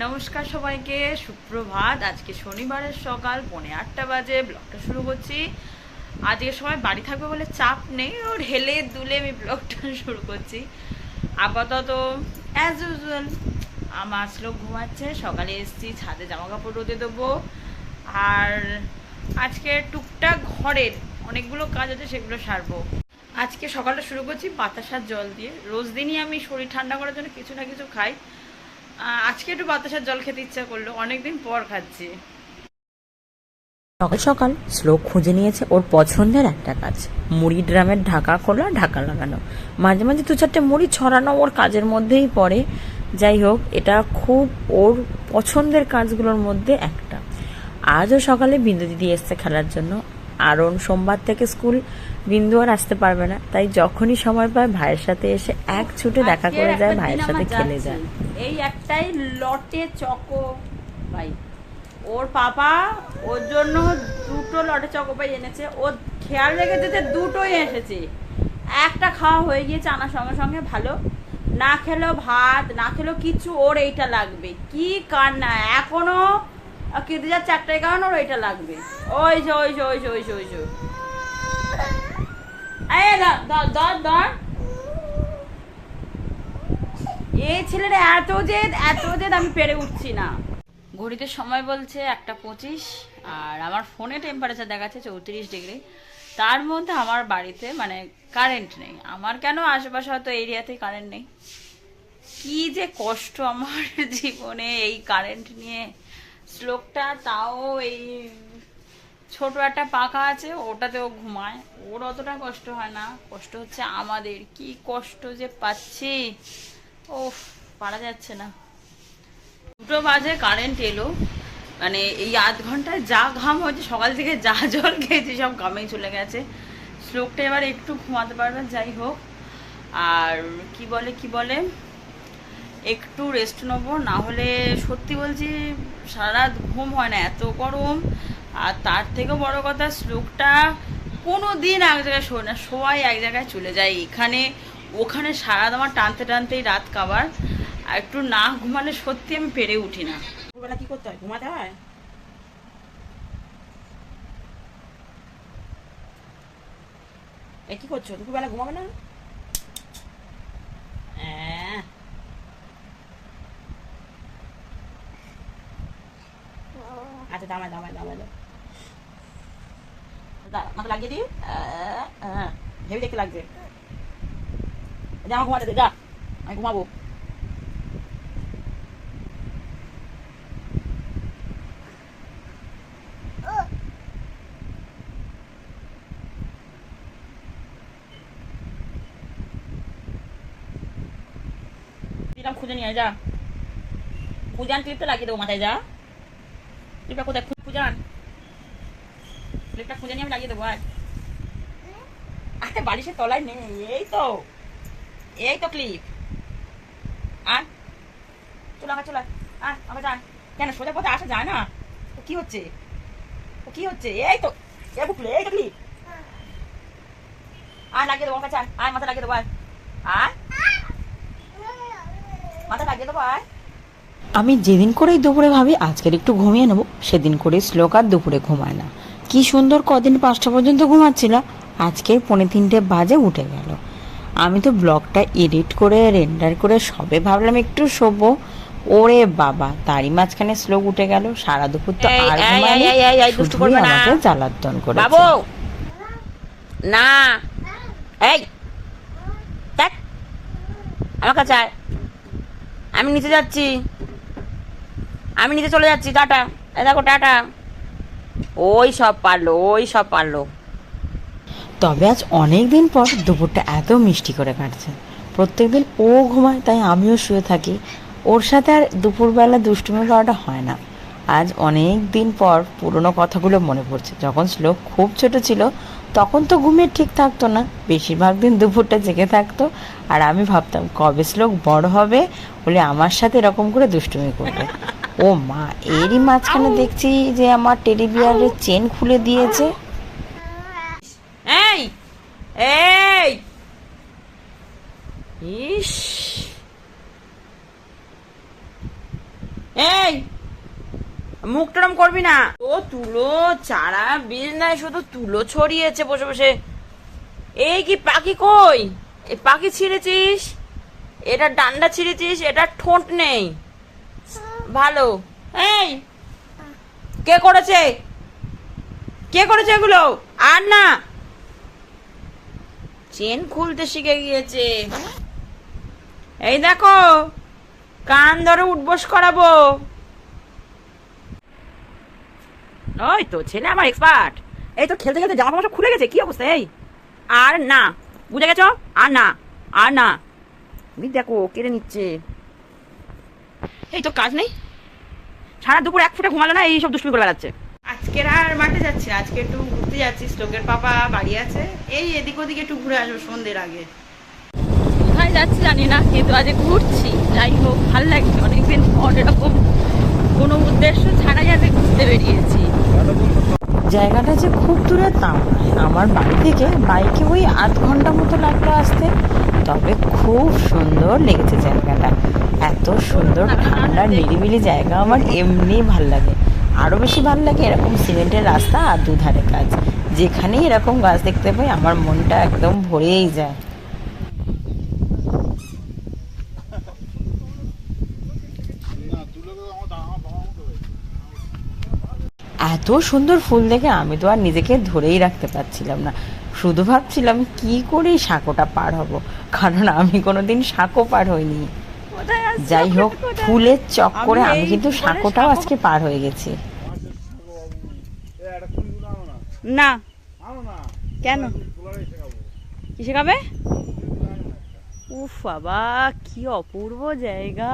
নমস্কার সবাইকে, সুপ্রভাত। আজকে শনিবারের সকাল, পৌনে আটটা বাজে, ব্লগটা শুরু করছি। আজকে সবাই বাড়ি থাকবে বলে চাপ নেই, ওর হেলে দুলে আমি ব্লগটা শুরু করছি। আপাতত অ্যাজ ইউজুয়াল আমার শ্লোক ঘুমাচ্ছে সকালে এসেছি, ছাদে জামা কাপড় রোদে দেবো। আর আজকে টুকটাক ঘরের অনেকগুলো কাজ আছে, সেগুলো সারবো। আজকে সকালটা শুরু করছি বাতাসার জল দিয়ে। রোজ দিনই আমি শরীর ঠান্ডা করার জন্য কিছু না কিছু খাই। আজকে একটু বাতাসার জল খেতে ইচ্ছা করল। অনেকদিন পর খাচ্ছি। সকাল সকাল শ্লোক খুঁজে নিয়েছে ওর পছন্দের একটা কাজ। মুড়ি ড্রামের ঢাকা খোলা, ঢাকা লাগানো। মাঝে মাঝে দু চারটে মুড়ি ছড়ানো ওর কাজের মধ্যেই পড়ে। যাই হোক, এটা খুব ওর পছন্দের কাজগুলোর মধ্যে একটা। আজও সকালে বিন্দু দিদি এসছে খেলার জন্য। আরন সোমবার থেকে স্কুল বিন্দু আর আসতে পারবে না। তাই যখনই সময় পায় ভাইয়ের সাথে এসে এক ছুটে দেখা করে যায় ভাইয়ের সাথে খেলে যায়। এই একটাই লটে চকো ভাই। ওর পাপা ওর জন্য দুটো লটে চকো পাই এনেছে। ও খেয়াল রেখেছে যে দুটোই এসেছে। একটা খাওয়া হয়ে গিয়েছে আনার সঙ্গে সঙ্গে ভালো। না খেলো ভাত না খেলো কিছু ওর এইটা লাগবে। কি কান্না এখনও কেটে যাচ্ছে একটাই কারণ ওর এইটা লাগবে। ওই যে ওই যে ওই যে ওই যে ওই যে। এত জেদ এত জেদ আমি পেরে উঠছি না। ঘড়িতে সময় বলছে একটা পঁচিশ, আর আমার ফোনে টেম্পারেচার দেখাচ্ছে চৌত্রিশ ডিগ্রি তার মধ্যে আমার বাড়িতে মানে কারেন্ট নেই। আমার কেন আশেপাশে হয়তো এরিয়াতে কারেন্ট নেই? কি যে কষ্ট আমার জীবনে এই কারেন্ট নিয়ে। শ্লোকটা তাও এই ছোট একটা পাখা আছে, ওটাতেও ঘুমায়। ওর অতটা কষ্ট হয় না, কষ্ট হচ্ছে আমাদের। কি কষ্ট যে পাচ্ছি। ও পারা যাচ্ছে না। দুটো বাজে কারেন্ট এলো। মানে এই আধ ঘন্টায় যা ঘাম হয়েছে, সকাল থেকে যা জল খেয়েছি, সব ঘামেই চলে গেছে। শ্লোকটা এবার একটু ঘুমাতে পারবে, যাই হোক। আর কি বলে কি বলে? একটু রেস্ট নেব, না হলে সত্যি বলছি সারা রাত ঘুম হয় না, এত গরম। আর তার থেকেও বড় কথা, শ্লোকটা কোনো দিন এক জায়গায় শোয় না, সবাই এক জায়গায় চলে যায়। এখানে, ওখানে সারা আমার টানতে টানতেই রাত কাবার, আর একটু না ঘুমালে সত্যি আমি পেরে উঠি না। দুপুরবেলা কি করতে হয়? ঘুমাতে হয়? কি করছ? দুপুরবেলা ঘুমাবে না? আহ। আচ্ছা দামায় দামায় দামায় দাও। মাথা লাগিয়ে দিই আহ, হেভি দেখতে লাগছে আমার ঘুমাতে দে যা আমি ঘুমাবো দিলাম খুঁজে নিয়ে যা পূজান ক্লিপটা লাগিয়ে দেবো মাথায় যা ক্লিপটা কোথায় পূজান ক্লিপটা খুঁজে নিয়ে আমি লাগিয়ে দেবো, আয়। আরে, বালিশের তলায় নেই, এই তো। এই তো ক্লিপ আয়। চলো আমার চলো আয়। আমার যান কেন, সোজা পথে আসা যায় না? তো কি হচ্ছে? তো কি হচ্ছে? এই তো, এই বুকলে এই তো ক্লিপ আয়, লাগিয়ে দেবো কাছে। আয়। মাথা লাগিয়ে দেবো, আয়। আয়। মাথা লাগিয়ে দেবো, আয়। আমি যেদিন করেই দুপুরে ভাবি, আজকের একটু ঘুমিয়ে নেব, সেদিন করে শ্লোক আর দুপুরে ঘুমায় না। কি সুন্দর কদিন পাঁচটা পর্যন্ত ঘুমাচ্ছিল। আজকে পৌনে তিনটে বাজে উঠে গেল। আমি তো ব্লগটা এডিট করে রেন্ডার করে সবে ভাবলাম একটু শোবো। ওরে বাবা তারই মাঝখানে শ্লোক উঠে গেল। সারা দুপুর তো আর ঘুমায়নি। আমাকে জ্বালাতন করে না। এই দেখ আমার কাছে আমি নিচে যাচ্ছি। আমি নিচে চলে যাচ্ছি। টাটা। দেখো টাটা। ওই সব পারল, ওই সব পারল। তবে আজ অনেক দিন পর দুপুরটা এত মিষ্টি করে কাটছে। প্রত্যেক দিন ও ঘুমায়, তাই আমিও শুয়ে থাকি। ওর সাথে আর দুপুরবেলা দুষ্টুমি করাটা হয় না। আজ অনেক দিন পর পুরনো কথাগুলো মনে পড়ছে। যখন শ্লোক খুব ছোট ছিল, তখন তো ঘুমিয়ে ঠিক থাকতো না। বেশিরভাগ দিন দুপুরটা জেগে থাকতো। আর আমি ভাবতাম, কবে শ্লোক বড় হবে বলে আমার সাথে এরকম করে দুষ্টুমি করবে। ও মা, এরই মাঝখানে দেখছি যে আমার টেডি বিয়ারের চেন খুলে দিয়েছে। এই এই, ইস, এই মুখটারম করবি না। ও তুলো, চারা বীজ নাই শুধু তুলো ছড়িয়েছে বসে বসে। এই কি পাখি কই? এই পাখি ছিঁড়েছিস? এটা ডান্ডা ছিঁড়েছিস? এটা ঠোঁট নেই। ভালো। এই। কে করেছে? কে করেছে এগুলো? আর না। চেন খুলতে শিখে গিয়েছে। এই দেখো কান ধরে উঠবোস করাবো। ওই তো ছেলে আমার এক্সপার্ট এই তো খেলতে খেলতে জামা সব খুলে গেছে কি অবস্থা এই? আর না। বুঝে গেছো? আর না। আর না। দেখো কেড়ে নিচ্ছে। এই তো কাজ নেই। সারা দুপুর এক ফুটে ঘুমালো না এই সব দুষ্টুমি করে বেড়াচ্ছে। আজকের আর মাঠে যাচ্ছি না আজকে একটু ঘুরতে যাচ্ছি শ্লোকের পাপা বাড়ি আছে। এই এদিক ওদিকে একটু ঘুরে আসব সন্ধ্যের আগে। কোথায় যাচ্ছি জানি না কিন্তু আজ ঘুরছি। যাই হোক ভালো লাগছে অনেকদিন পর এরকম কোনো উদ্দেশ্য ছাড়াই আজ ঘুরতে বেরিয়েছি। জায়গাটা যে খুব দূরে নয়। আমার বাড়ি থেকে বাইকে ওই আধ ঘণ্টা মতো লাগল আসতে তবে খুব সুন্দর লেগেছে জায়গাটা। এত সুন্দর ঠান্ডা নিরিবিলি জায়গা, আমার এমনি ভালো লাগে। আরও বেশি ভালো লাগে এরকম সিমেন্টের রাস্তা আর দুধারে কাজ। যেখানেই এরকম গাছ দেখতে পাই, আমার মনটা একদম ভরেই যায়। এত সুন্দর ফুল দেখে আমি তো আর নিজেকে ধরেই রাখতে পারছিলাম না। শুধু ভাবছিলাম, কি করে সাঁকোটা পার হব? কারণ আমি কোনোদিন সাঁকো পার হইনি। যাই হোক ফুলের চক্করে আমি আমি কিন্তু সাঁকোটাও আজকে পার হয়ে গেছি। না। কেন? কি শেখাবে? উফ বাবা কি অপূর্ব জায়গা।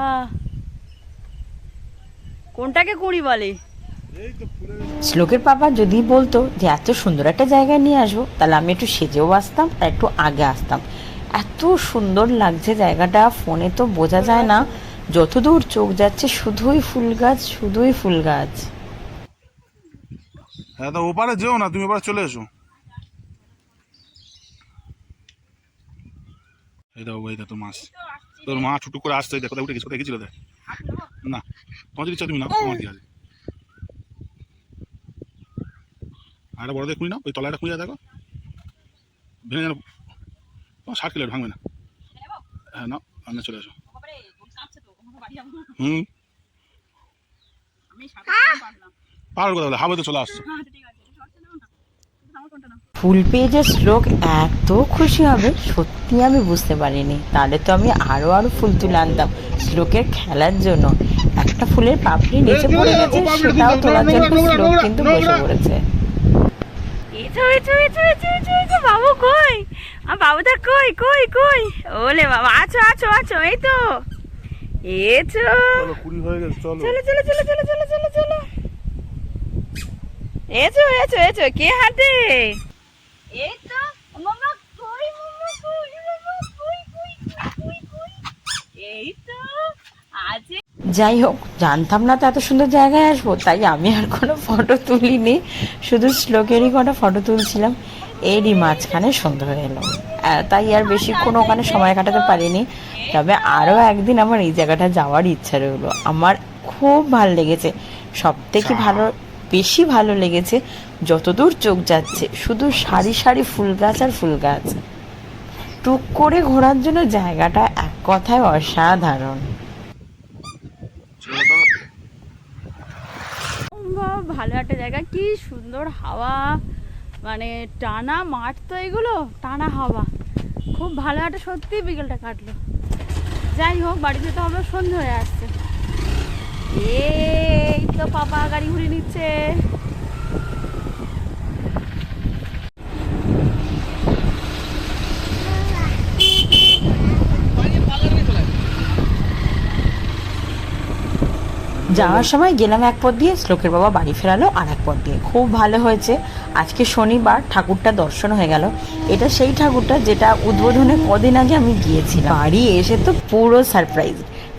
কোনটাকে কুড়ি বলে? শ্লোকের পাপা যদি বলতো যে এত সুন্দর একটা জায়গায় নিয়ে আসব তাহলে আমি একটু সেজেও আসতাম আর একটু আগে আসতাম। এত সুন্দর লাগছে জায়গাটা, ফোনে তো বোঝা যায় না। যতদূর চোখ যাচ্ছে, শুধুই ফুল গাছ, শুধুই ফুল গাছ। হ্যাঁ তো ওপারে যেও না, তুমি এবার চলে এসো। এই দেখো এই দেখো মাছ। তোর মা ছুটু করে আসছে দেখো উঠে গেছে গেছিল দেখ। না, তোমার যদি তুমি না তোমার কি আছে। আর বড় দেখে খুঁড়ি না, ওই তলাটা খুঁড়িয়া দেখো। ভেঙে ষাট কিলো ভাঙবে না। হ্যাঁ না আমি চলে এসো হুম? পাহাড় কথা বলে হাওয়াতে তো চলে আসছে। ফুল পেয়ে যে শ্লোক এত খুশি হবে সত্যি আমি বুঝতে পারিনি। তাহলে তো আমি আরও আরও ফুল তুলে আনতাম শ্লোকের খেলার জন্য। একটা ফুলের পাপড়ি নিচে পড়ে গেছে সেটাও তোলার জন্য শ্লোক কিন্তু বসে পড়েছে। বাবু কই? আ বাবুটা কই কই কই? ওলে বাবা আছো আছো আছো এই তো। এছো। চলো হয়ে গেছে চলো। চলো চলো চলো চলো চলো চলো চলো। এছো এছো এছো কে হাতে? এই তো মামা কই মামা কই মামা কই কই কই কই এই তো আছে। যাই হোক জানতাম না তো এত সুন্দর জায়গায় আসব তাই আমি আর কোনো ফটো তুলিনি। শুধু শ্লোকেরই কটা ফটো তুলছিলাম। এরই মাঝখানে সন্ধ্যা হয়ে এলো। তাই আর বেশিক্ষণ ওখানে সময় কাটাতে পারিনি। তবে আরও একদিন আমার এই জায়গাটা যাওয়ার ইচ্ছা রইল। আমার খুব ভালো লেগেছে। সব থেকে ভালো বেশি ভালো লেগেছে যতদূর চোখ যাচ্ছে শুধু সারি সারি ফুল গাছ আর ফুল গাছ। টুক করে ঘোরার জন্য জায়গাটা এক কথায় অসাধারণ। সম্ভব ভালো একটা জায়গা কি সুন্দর হাওয়া। মানে টানা মাঠ তো এগুলো, টানা হাওয়া। খুব ভালো একটা সত্যি বিকেলটা কাটলো। যাই হোক বাড়ি যেতে হবে সন্ধে হয়ে আসছে। এই তো পাপা গাড়ি ঘুরে নিচ্ছে। যাওয়ার সময় গেলাম এক পথ দিয়ে শ্লোকের বাবা বাড়ি ফেরালো আর এক পথ দিয়ে। খুব ভালো হয়েছে। আজকে শনিবার ঠাকুরটা দর্শন হয়ে গেল। এটা সেই ঠাকুরটা যেটা উদ্বোধনে কদিন আগে আমি গিয়েছিলাম। বাড়ি এসে তো পুরো সারপ্রাইজ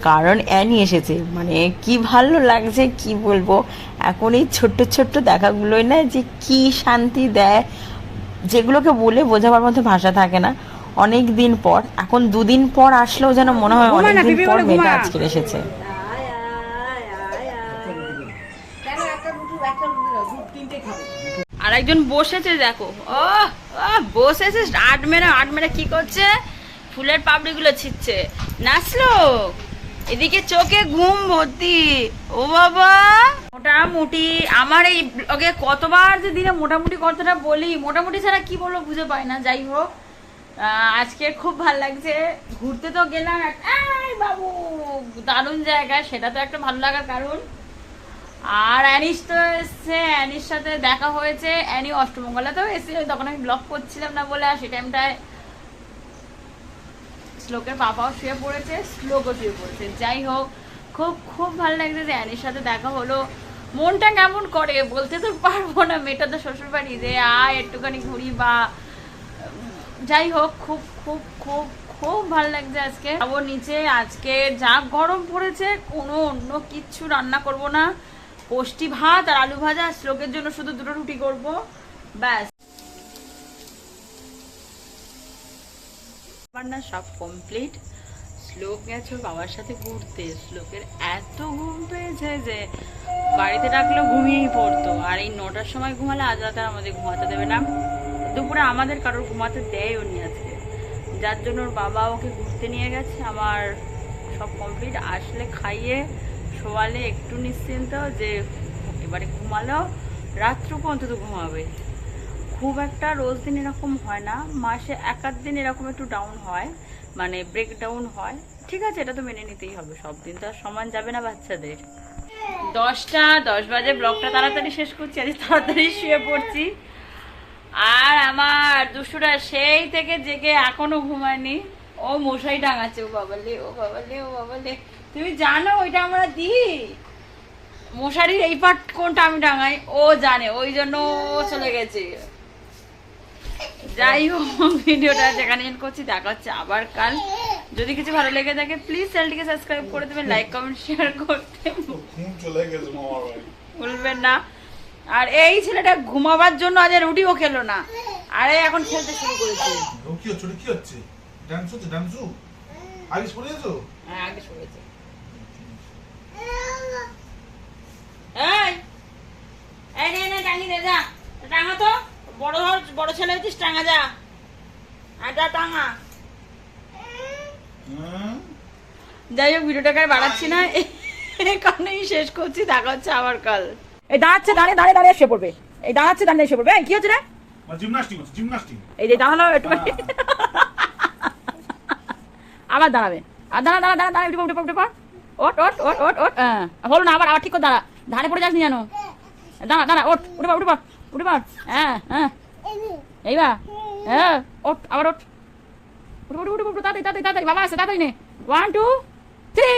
কারণ অ্যানি এসেছে। মানে কি ভালো লাগছে কি বলব? এখন এই ছোট্ট ছোট্ট দেখাগুলোই না যে কি শান্তি দেয় যেগুলোকে বলে বোঝাবার মতো ভাষা থাকে না। অনেক দিন পর এখন দুদিন পর আসলেও যেন মনে হয় ঘুমা না, অনেক দিন পর মেয়েটা আজকে এসেছে একটা রুটি দাও, দু তিনটে খাবে আর একজন বসেছে, দেখো। ও বসেছে, আট মেরে আট মেরে কি করছে? ফুলের পাপড়িগুলো ছিচ্ছে নাচলো? এদিকে চোখে ঘুম ভর্তি। ও বাবা! মোটামুটি আমার এই ব্লগে কতবার যে দিনে মোটামুটি কথাটা বলি, মোটামুটি ছাড়া কি বলব বুঝে পাই না, যাই হোক। আজকে খুব ভালো লাগছে। ঘুরতে তো গেলাম বাবু, দারুণ জায়গা, সেটা তো একটা ভালো লাগার কারণ। আর অ্যানিস তো এসছে, অ্যানির সাথে দেখা হয়েছে, অ্যানি অষ্টমঙ্গলাতেও এসেছিল তখন আমি ব্লগ করছিলাম না বলে, আর সেই টাইমটায় শ্লোকের পাপাও শুয়ে পড়েছে, শ্লোকও শুয়ে পড়েছে। যাই হোক, খুব খুব ভালো লাগছে যে অ্যানির সাথে দেখা হলো। মনটা কেমন করে? বলতে তো পারব না, মেয়েটা তো শ্বশুর বাড়ি যে আয় একটুখানি ঘুরি বা, যাই হোক, খুব খুব খুব খুব ভালো লাগছে আজকে। যাব নিচে, আজকে যা গরম পড়েছে, কোনো অন্য কিচ্ছু রান্না করব না। পোষ্টি ভাত আর আলু ভাজা শ্লোকের জন্য শুধু দুটো রুটি করব, ব্যাস। আমার না সব কমপ্লিট শ্লোক গেছে বাবার সাথে ঘুরতে। শ্লোকের এত ঘুম পেয়েছে যে বাড়িতে ডাকলেও ঘুমিয়েই পড়তো। আর এই নটার সময় ঘুমালে আজ রাতে আমাদের ঘুমাতে দেবে না। দুপুরে আমাদের কারোর ঘুমাতে দেয় নি আজকে। যার জন্য ওর বাবা ওকে ঘুরতে নিয়ে গেছে। আমার সব কমপ্লিট আসলে খাইয়ে শোয়ালে একটু নিশ্চিন্ত যে এবারে ঘুমালেও রাত্রুকু অন্তত ঘুমাবে। খুব একটা রোজ দিন এরকম হয় না, মাসে এক আধ দিন এরকম একটু ডাউন হয় মানে ব্রেক ডাউন হয়। ঠিক আছে, এটা তো মেনে নিতেই হবে, সব দিন তো আর সমান যাবে না বাচ্চাদের। দশটা, দশ বাজে, ব্লগটা তাড়াতাড়ি শেষ করছি, আজ তাড়াতাড়ি শুয়ে পড়ছি। আর আমার দুষ্টুরা সেই থেকে জেগে এখনও ঘুমায়নি। ও মশাই টাঙাচ্ছে, ও বাবালে ও বাবালে ও বাবালে। তুমি জানো ওইটা আমরা দিই? মশারির এই পার্ট কোনটা আমি টাঙাই ও জানে ওই জন্য চলে গেছে। যাই হোক ভিডিওটা যেখানে end করছি দেখা হচ্ছে আবার কাল। যদি কিছু ভালো লেগে থাকে প্লিজ চ্যানেলটিকে সাবস্ক্রাইব করে দেবেন লাইক কমেন্ট শেয়ার করতে ভুলবেন না। আর এই ছেলেটা ঘুমাবার জন্য আজ আর রুটিও খেলো না। আরে এখন খেলতে শুরু করেছে। কি হচ্ছে কি হচ্ছে। ডান্স হচ্ছে ডান্সু। আগে গেছো হ্যাঁ আগে শুনেছে এই এই নে নে টাঙি দে যা। টাঙা তো বড় ধর বড় ছেলে হচ্ছিস টাঙা যা। এটা টাঙা। যাই হোক ভিডিওটাকে আর বাড়াচ্ছি না। এখানেই শেষ করছি দেখা হচ্ছে আবার কাল। এই দাঁড়াচ্ছে দাঁড়িয়ে দাঁড়িয়ে দাঁড়িয়ে শুয়ে পড়বে। এই দাঁড়াচ্ছে দাঁড়িয়ে শুয়ে পড়বে। কি হচ্ছে রে? Gymnastic gymnastic. এই যে দাঁড়াল একটু আবার দাঁড়াবে। আর দাঁড়া দাঁড়া দাঁড়া দাঁড়া উঠে পড়, উঠে পড়। ওট ওট ওট ওট ওট হ্যাঁ হলো না, আবার আবার ঠিক করে, দাঁড়া। ধারে পড়ে যাস নি জানো দাঁড়া দাঁড়া ওট উঠে পড় উঠে পড় উঠে পড়। হ্যাঁ হ্যাঁ। এইবার হ্যাঁ ওট আবার ওট উঠে উঠে উঠে তাড়াতাড়ি তাড়াতাড়ি তাড়াতাড়ি। বাবা আছে, তাড়াতাড়ি নে। One two three